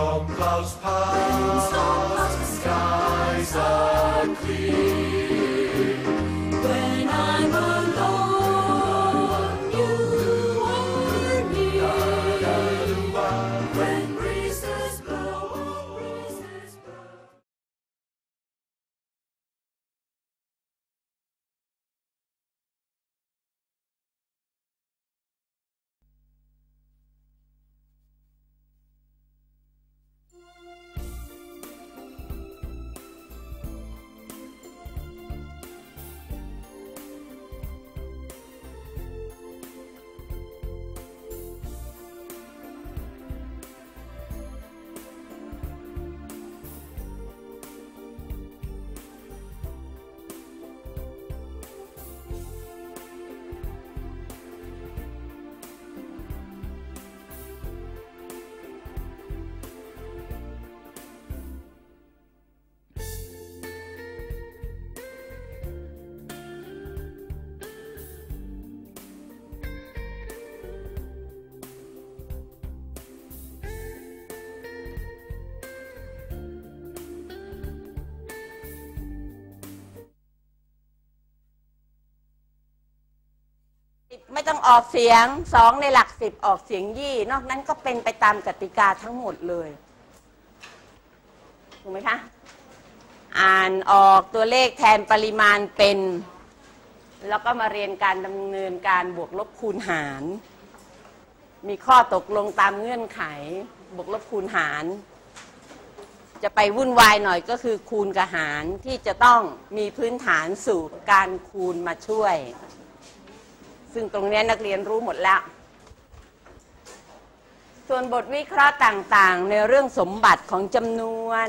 Storm clouds pass, Storm skies are clear. ไม่ต้องออกเสียงสองในหลักสิบออกเสียงยี่ นอกนั้นก็เป็นไปตามกติกาทั้งหมดเลยถูกไหมคะ อ่านออกตัวเลขแทนปริมาณเป็น แล้วก็มาเรียนการดำเนินการบวกลบคูณหาร มีข้อตกลงตามเงื่อนไข บวกลบคูณหาร จะไปวุ่นวายหน่อยก็คือคูณกับหารที่จะต้องมีพื้นฐานสูตรการคูณมาช่วย ซึ่งตรงนี้นักเรียนรู้หมดแล้ว ส่วนบทวิเคราะห์ต่างๆ ในเรื่องสมบัติของจำนวน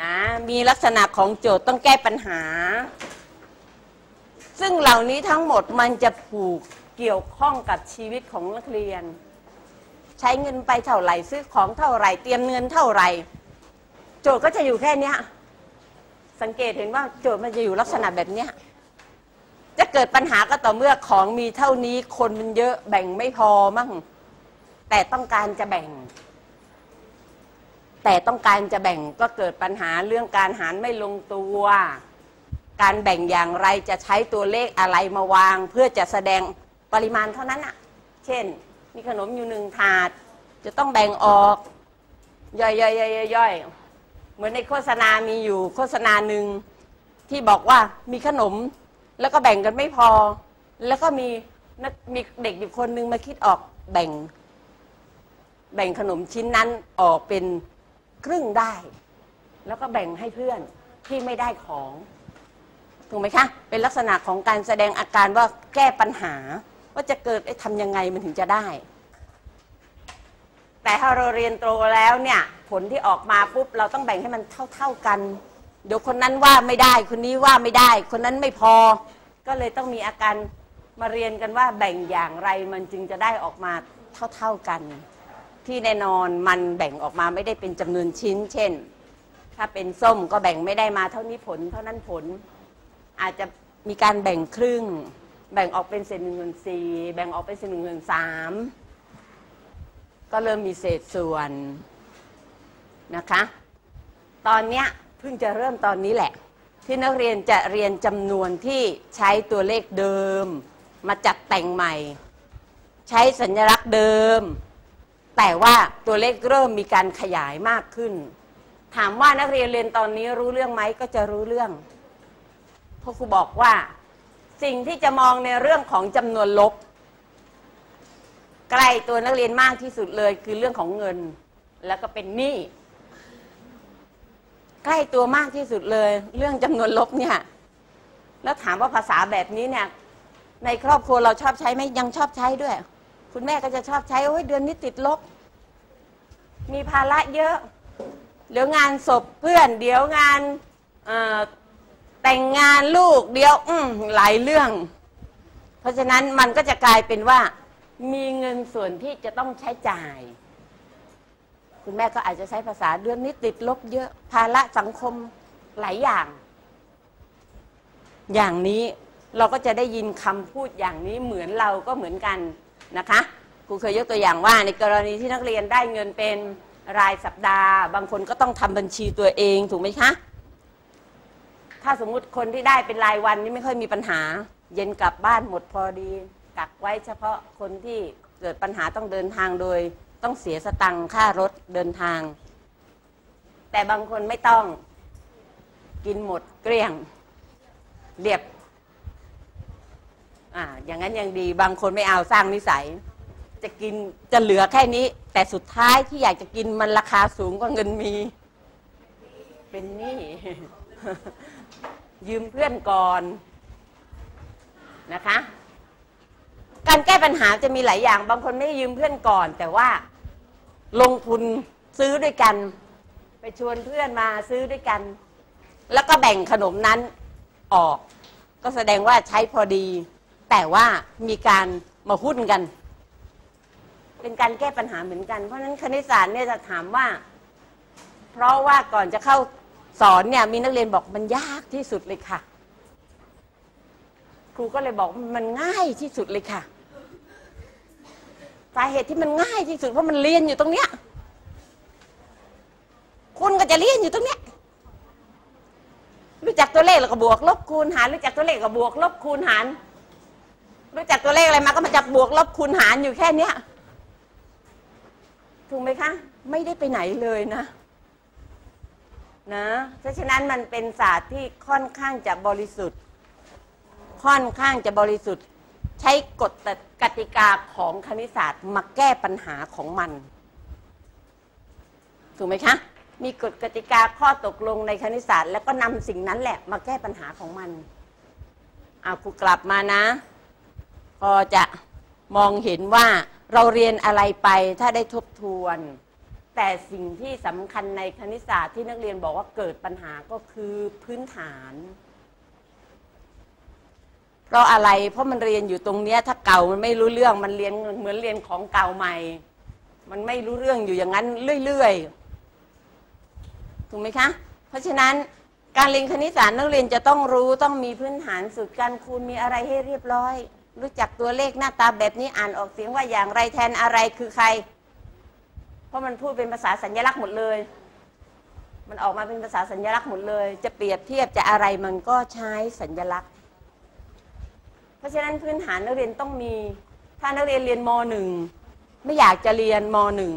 นะมีลักษณะของโจทย์ต้องแก้ปัญหา ซึ่งเหล่านี้ทั้งหมดมันจะผูกเกี่ยวข้องกับชีวิตของนักเรียน ใช้เงินไปเท่าไหร่ซื้อของเท่าไหร่ เตรียมเงินเท่าไหร่ โจทย์ก็จะอยู่แค่นี้สังเกตเห็นว่าโจทย์มันจะอยู่ลักษณะแบบนี้ จะเกิดปัญหาก็ต่อเมื่อของมีเท่านี้คนมันเยอะแบ่งไม่พอมั่ง แต่ต้องการจะแบ่ง แต่ต้องการจะแบ่งก็เกิดปัญหาเรื่องการหารไม่ลงตัว การแบ่งอย่างไรจะใช้ตัวเลขอะไรมาวาง เพื่อจะแสดงปริมาณเท่านั้นอะเช่น มีขนมอยู่หนึ่งถาด จะต้องแบ่งออก ย่อยย่อยย่อยย่อยย่อยเหมือนในโฆษณามีอยู่โฆษณาหนึ่งที่บอกว่ามีขนม แล้วก็แบ่งกันไม่พอ แล้วก็มีมีเด็กอยู่คนนึงมาคิดออกแบ่ง แบ่งขนมชิ้นนั้นออกเป็นครึ่งได้ แล้วก็แบ่งให้เพื่อนที่ไม่ได้ของถูกไหมคะเป็นลักษณะของการแสดงอาการว่าแก้ปัญหา ว่าจะเกิดไอ้ทำยังไงมันถึงจะได้ แต่ถ้าเราเรียนโตแล้วเนี่ย ผลที่ออกมาปุ๊บเราต้องแบ่งให้มันเท่า ๆกัน เดี๋ยวคนนั้นว่าไม่ได้ คนนี้ว่าไม่ได้ คนนั้นไม่พอ ก็เลยต้องมีอาการมาเรียนกันว่าแบ่งอย่างไรมันจึงจะได้ออกมาเท่าๆกัน ที่แน่นอนมันแบ่งออกมาไม่ได้เป็นจำนวนชิ้น เช่น ถ้าเป็นส้มก็แบ่งไม่ได้มาเท่านี้ผล เท่านั้นผล อาจจะมีการแบ่งครึ่ง แบ่งออกเป็นเศษหนึ่งส่วนสี่แบ่งออกเป็นเศษหนึ่งส่วนสามก็เริ่มมีเศษส่วนนะคะ ตอนเนี้ย พิ่งจะเริ่มตอนนี้แหละ ที่นักเรียนจะเรียนจำนวนที่ใช้ตัวเลขเดิม มาจัดแต่งใหม่ ใช้สัญลักษณ์เดิม แต่ว่าตัวเลขเริ่มมีการขยายมากขึ้น ถามว่านักเรียนเรียนตอนนี้รู้เรื่องไหมก็จะรู้เรื่องเพราะครูบอกว่า สิ่งที่จะมองในเรื่องของจำนวนลบ ใกล้ตัวนักเรียนมากที่สุดเลยคือเรื่องของเงิน แล้วก็เป็นหนี้ ใกล้ตัวมากที่สุดเลย เรื่องจำนวนลบเนี่ย แล้วถามว่าภาษาแบบนี้เนี่ย ในครอบครัวเราชอบใช้ไหมยังชอบใช้ด้วย คุณแม่ก็จะชอบใช้โอ้ยเดือนนี้ติดลบ มีภาระเยอะเดี๋ยวงานศพเพื่อน เดี๋ยวงานแต่งงานลูกเดี๋ยวอืมหลายเรื่อง เพราะฉะนั้นมันก็จะกลายเป็นว่า มีเงินส่วนที่จะต้องใช้จ่าย คุณแม่ก็อาจจะใช้ภาษาเดือนนี้ติดลบเยอะภาระสังคมหลายอย่าง อย่างนี้เราก็จะได้ยินคำพูดอย่างนี้เหมือนเราก็เหมือนกันนะคะครูเคยยกตัวอย่างว่าในกรณีที่นักเรียนได้เงินเป็นรายสัปดาห์ บางคนก็ต้องทำบัญชีตัวเองถูกไหมคะ ถ้าสมมุติคนที่ได้เป็นรายวันนี่ไม่ค่อยมีปัญหา เย็นกลับบ้านหมดพอดี กักไว้เฉพาะคนที่เกิดปัญหาต้องเดินทางโดย ต้องเสียสตังค่ารถเดินทาง แต่บางคนไม่ต้อง กินหมดเกลี้ยงเรียบอ่าอย่างนั้นยังดีบางคนไม่เอาสร้างนิสัย จะกินจะเหลือแค่นี้ แต่สุดท้ายที่อยากจะกินมันราคาสูงกว่าเงินมี เป็นหนี้ยืมเพื่อนก่อนนะคะ การแก้ปัญหาจะมีหลายอย่าง บางคนไม่ได้ยืมเพื่อนก่อน แต่ว่า ลงทุนซื้อด้วยกัน ไปชวนเพื่อนมาซื้อด้วยกัน แล้วก็แบ่งขนมนั้นออก ก็แสดงว่าใช้พอดี แต่ว่ามีการมาหุ้นกัน เป็นการแก้ปัญหาเหมือนกัน เพราะฉะนั้นคณิตศาสตร์เนี่ยจะถามว่า เพราะว่าก่อนจะเข้าสอนเนี่ยมีนักเรียนบอกมันยากที่สุดเลยค่ะ ครูก็เลยบอกมันง่ายที่สุดเลยค่ะ สาเหตุที่มันง่ายที่สุดเพราะมันเรียนอยู่ตรงเนี้ยคุณก็จะเรียนอยู่ตรงเนี้ยรู้จักตัวเลขแล้วก็บวกลบคูณหารรู้จักตัวเลขก็บวกลบคูณหาร รู้จักตัวเลขอะไรมาก็มาจากบวกลบคูณหารอยู่แค่เนี้ยถูกไหมคะ ไม่ได้ไปไหนเลยนะนะเพราะฉะนั้นมันเป็นศาสตร์ที่ค่อนข้างจะบริสุทธิ์ ค่อนข้างจะบริสุทธิ์ ช้กฎกติกาของคณิตศาสตร์มาแก้ปัญหาของมัน ถูกไหมคะ มีกฎกติกาข้อตกลงในคณิตศาสตร์ แล้วก็นำสิ่งนั้นแหละมาแก้ปัญหาของมันเอาครูกลับมานะ พอจะมองเห็นว่าเราเรียนอะไรไปถ้าได้ทบทวน แต่สิ่งที่สำคัญในคณิตศาสตร์ที่นักเรียนบอกว่าเกิดปัญหาก็คือพื้นฐาน เพราะอะไร เพราะมันเรียนอยู่ตรงเนี้ย ถ้าเก่ามันไม่รู้เรื่องมันเรียนเหมือนเรียนของเก่าใหม่ มันไม่รู้เรื่องอยู่อย่างนั้นเรื่อยๆถูกไหมคะ เพราะฉะนั้นการเรียนคณิตศาสตร์นักเรียนจะต้องรู้ต้องมีพื้นฐานสูตรการคูณมีอะไรให้เรียบร้อย รู้จักตัวเลขหน้าตาแบบนี้อ่านออกเสียงว่าอย่างไรแทนอะไรคือใคร เพราะมันพูดเป็นภาษาสัญลักษณ์หมดเลย มันออกมาเป็นภาษาสัญลักษณ์หมดเลย จะเปรียบเทียบจะอะไรมันก็ใช้สัญลักษณ์ ราะฉะนั้นพื้นฐานนักเรียนต้องมี ถ้านักเรียนเรียนมหนึ่งไม่อยากจะเรียนมหนึ่ง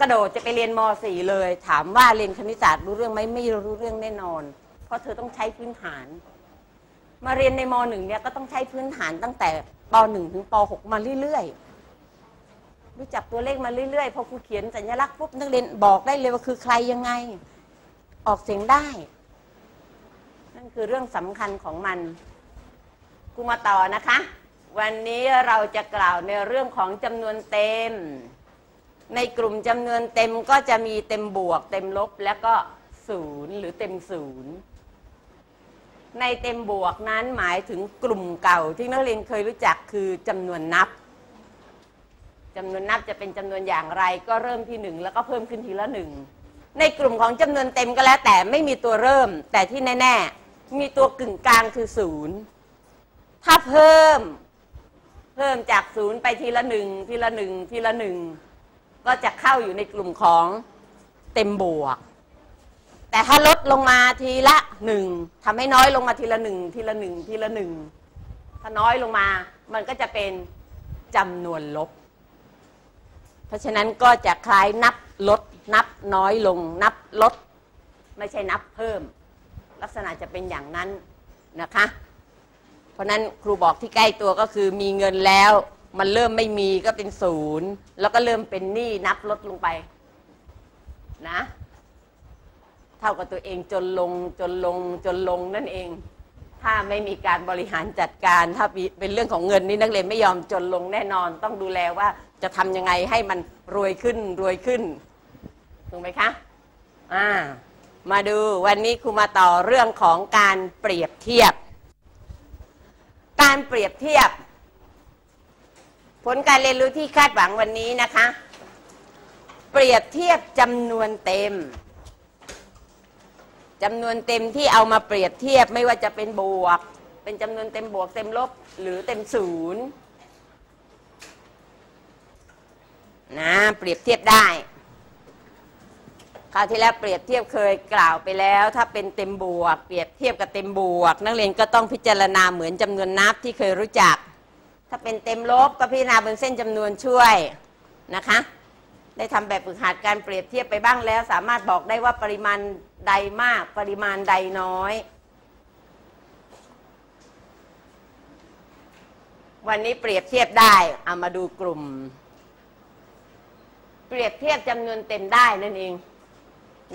กระโดดจะไปเรียนมสี่เลย ถามว่าเรียนคณิตศาสตร์รู้เรื่องไหมไม่รู้เรื่องแน่นอน เพราะเธอต้องใช้พื้นฐาน มาเรียนในมหนึ่งเนี่ยก็ต้องใช้พื้นฐานตั้งแต่ปหนึ่งถึงปหกมาเรื่อยๆรู้จักตัวเลขมาเรื่อยๆพอครูเขียนสัญลักษณ์ปุ๊บนักเรียนบอกได้เลยว่าคือใครยังไง ออกเสียงได้ นั่นคือเรื่องสำคัญของมัน รูมาต่อนะคะ วันนี้เราจะกล่าวในเรื่องของจำนวนเต็ม ในกลุ่มจำนวนเต็มก็จะมีเต็มบวก เต็มลบแล้วก็ศูนย์หรือเต็มศูนย์ในเต็มบวกนั้นหมายถึงกลุ่มเก่าที่นักเรียนเคยรู้จักคือจำนวนนับจำนวนนับจะเป็นจำนวนอย่างไรก็เริ่มที่หนึ่งแล้วก็เพิ่มขึ้นทีละหนึ่งในกลุ่มของจำนวนเต็มก็แล้วแต่ไม่มีตัวเริ่ม แต่ที่แน่ ๆ มีตัวกึ่งกลางคือศูนย์ ถ้าเพิ่ม เพิ่มจากศูนย์ไปทีละหนึ่งทีละหนึ่งทีละหนึ่งก็จะเข้าอยู่ในกลุ่มของเต็มบวก แต่ถ้าลดลงมาทีละหนึ่งทำให้น้อยลงมาทีละหนึ่งทีละหนึ่งทีละหนึ่งถ้าน้อยลงมา มันก็จะเป็นจำนวนลบ เพราะฉะนั้นก็จะคล้ายนับลด นับน้อยลง นับลด ไม่ใช่นับเพิ่ม ลักษณะจะเป็นอย่างนั้นนะคะ ราะนั้นครูบอกที่ใกล้ตัวก็คือมีเงินแล้ว มันเริ่มไม่มีก็เป็นศูนย์แล้วก็เริ่มเป็นหนี้นับลดลงไปนะ เท่ากับตัวเองจนลงจนลงจนลงนั่นเอง ถ้าไม่มีการบริหารจัดการ ถ้าเป็นเรื่องของเงินนี่นักเรียนไม่ยอมจนลงแน่นอน ต้องดูแลว่าจะทำยังไงให้มันรวยขึ้นรวยขึ้นถูกไหมคะอ่ามาดูวันนี้ครูมาต่อเรื่องของการเปรียบเทียบ การเปรียบเทียบ ผลการเรียนรู้ที่คาดหวังวันนี้นะคะ เปรียบเทียบจำนวนเต็มจำนวนเต็มที่เอามาเปรียบเทียบไม่ว่าจะเป็นบวก เป็นจำนวนเต็มบวกเต็มลบหรือเต็มศูนย์นะเปรียบเทียบได้ คราวที่แล้วเปรียบเทียบเคยกล่าวไปแล้ว ถ้าเป็นเต็มบวก เปรียบเทียบกับเต็มบวก นักเรียนก็ต้องพิจารณาเหมือนจำนวนนับที่เคยรู้จัก ถ้าเป็นเต็มลบก็พิจารณาบนเส้นจำนวนช่วยนะคะ ได้ทำแบบฝึกหัดการเปรียบเทียบไปบ้างแล้ว สามารถบอกได้ว่าปริมาณใดมาก ปริมาณใดน้อย วันนี้เปรียบเทียบได้เอามาดูกลุ่ม เปรียบเทียบจำนวนเต็มได้นั่นเอง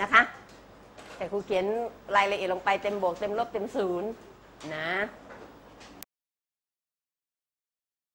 นะคะ แต่ครูเขียนรายละเอียดลงไปเต็มบวกเต็มลบเต็มศูนย์นะ